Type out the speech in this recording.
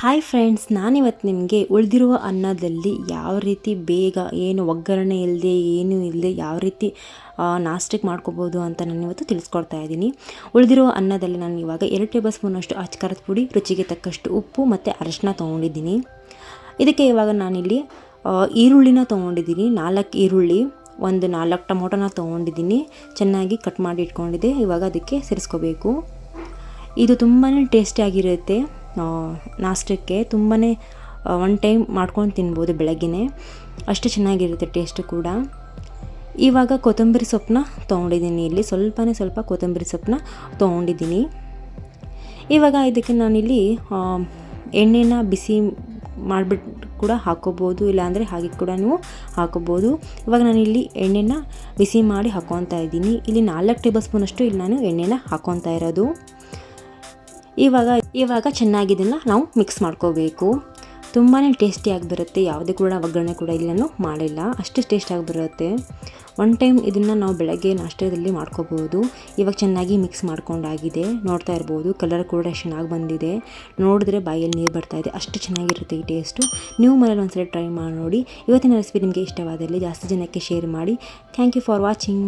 Hi friends ನಾನಿವತ್ತು ನಿಮಗೆ ಉಳಿದಿರುವ ಅನ್ನದಲ್ಲಿ ಯಾವ ರೀತಿ ಬೇಗ, ಏನು ಒಗ್ಗರಣೆ ಇಲ್ಲದೆ ಏನು ಇಲ್ಲದೆ ಯಾವ ರೀತಿ ನಾಸ್ಟಿಕ್ ಮಾಡ್ಕೋಬೋದು ಅಂತ ನಾನು ಇವತ್ತು ತಿಳಿಸ್ಕೊಡ್ತಾ ಇದ್ದೀನಿ. ಉಳಿದಿರುವ ಅನ್ನದಲ್ಲಿ ನಾನು ಇವಾಗ ಎರಡು ಟೇಬಲ್ ಸ್ಪೂನಷ್ಟು ಅಚ್ಕಾರದ ಪುಡಿ, ರುಚಿಗೆ ತಕ್ಕಷ್ಟು ಉಪ್ಪು ಮತ್ತು ಅರಶಿನ ತೊಗೊಂಡಿದ್ದೀನಿ. ಇದಕ್ಕೆ ಇವಾಗ ನಾನಿಲ್ಲಿ ಈರುಳ್ಳಿನ ತೊಗೊಂಡಿದ್ದೀನಿ. ನಾಲ್ಕು ಈರುಳ್ಳಿ, ಒಂದು ನಾಲ್ಕು ಟೊಮೊಟೊನ ತೊಗೊಂಡಿದ್ದೀನಿ. ಚೆನ್ನಾಗಿ ಕಟ್ ಮಾಡಿ ಇಟ್ಕೊಂಡಿದ್ದೆ. ಇವಾಗ ಅದಕ್ಕೆ ಸೇರಿಸ್ಕೋಬೇಕು. ಇದು ತುಂಬಾ ಟೇಸ್ಟಿಯಾಗಿರುತ್ತೆ ನಾಷ್ಟಕ್ಕೆ ತುಂಬಾ ಒನ್ ಟೈಮ್ ಮಾಡ್ಕೊಂಡು ತಿನ್ಬೋದು ಬೆಳಗ್ಗೆ ಅಷ್ಟು ಚೆನ್ನಾಗಿರುತ್ತೆ ಟೇಸ್ಟ್ ಕೂಡ. ಇವಾಗ ಕೊತ್ತಂಬರಿ ಸೊಪ್ಪನ್ನ ತೊಗೊಂಡಿದ್ದೀನಿ ಇಲ್ಲಿ. ಸ್ವಲ್ಪನೇ ಸ್ವಲ್ಪ ಕೊತ್ತಂಬರಿ ಸೊಪ್ಪನ್ನ ತೊಗೊಂಡಿದ್ದೀನಿ. ಇವಾಗ ಇದಕ್ಕೆ ನಾನಿಲ್ಲಿ ಎಣ್ಣೆನ ಬಿಸಿ ಮಾಡಿಬಿಟ್ಟು ಕೂಡ ಹಾಕೋಬೋದು. ಇಲ್ಲಾಂದರೆ ಹಾಗೆ ಕೂಡ ನೀವು ಹಾಕೋಬೋದು. ಇವಾಗ ನಾನಿಲ್ಲಿ ಎಣ್ಣೆನ ಬಿಸಿ ಮಾಡಿ ಹಾಕೊತಾ ಇದ್ದೀನಿ. ಇಲ್ಲಿ ನಾಲ್ಕು ಟೇಬಲ್ ಸ್ಪೂನಷ್ಟು ಇಲ್ಲಿ ನಾನು ಎಣ್ಣೆನ ಹಾಕೊತಾ ಇರೋದು. ಇವಾಗ ಇವಾಗ ಚೆನ್ನಾಗಿ ಇದನ್ನು ನಾವು ಮಿಕ್ಸ್ ಮಾಡ್ಕೋಬೇಕು. ತುಂಬಾ ಟೇಸ್ಟಿಯಾಗಿ ಬರುತ್ತೆ ಯಾವುದೇ ಕೂಡ ಒಗ್ಗರಣೆ ಕೂಡ ಇಲ್ಲಿ ನಾನು ಮಾಡಿಲ್ಲ. ಅಷ್ಟು ಟೇಸ್ಟಾಗಿ ಬರುತ್ತೆ ಒನ್ ಟೈಮ್ ಇದನ್ನು ನಾವು ಬೆಳಗ್ಗೆ ನಾಷ್ಟದಲ್ಲಿ ಮಾಡ್ಕೋಬೋದು. ಇವಾಗ ಚೆನ್ನಾಗಿ ಮಿಕ್ಸ್ ಮಾಡ್ಕೊಂಡಾಗಿದೆ. ನೋಡ್ತಾ ಇರ್ಬೋದು ಕಲರ್ ಕೂಡ ಚೆನ್ನಾಗಿ ಬಂದಿದೆ. ನೋಡಿದ್ರೆ ಬಾಯಲ್ಲಿ ನೀರು ಬರ್ತಾ ಇದೆ. ಅಷ್ಟು ಚೆನ್ನಾಗಿರುತ್ತೆ ಈ ಟೇಸ್ಟು ನೀವು ಮನೇಲಿ ಒಂದ್ಸಲ ಟ್ರೈ ಮಾಡಿ ನೋಡಿ. ಇವತ್ತಿನ ರೆಸಿಪಿ ನಿಮಗೆ ಇಷ್ಟವಾದಲ್ಲಿ ಜಾಸ್ತಿ ಜನಕ್ಕೆ ಶೇರ್ ಮಾಡಿ. Thank you for watching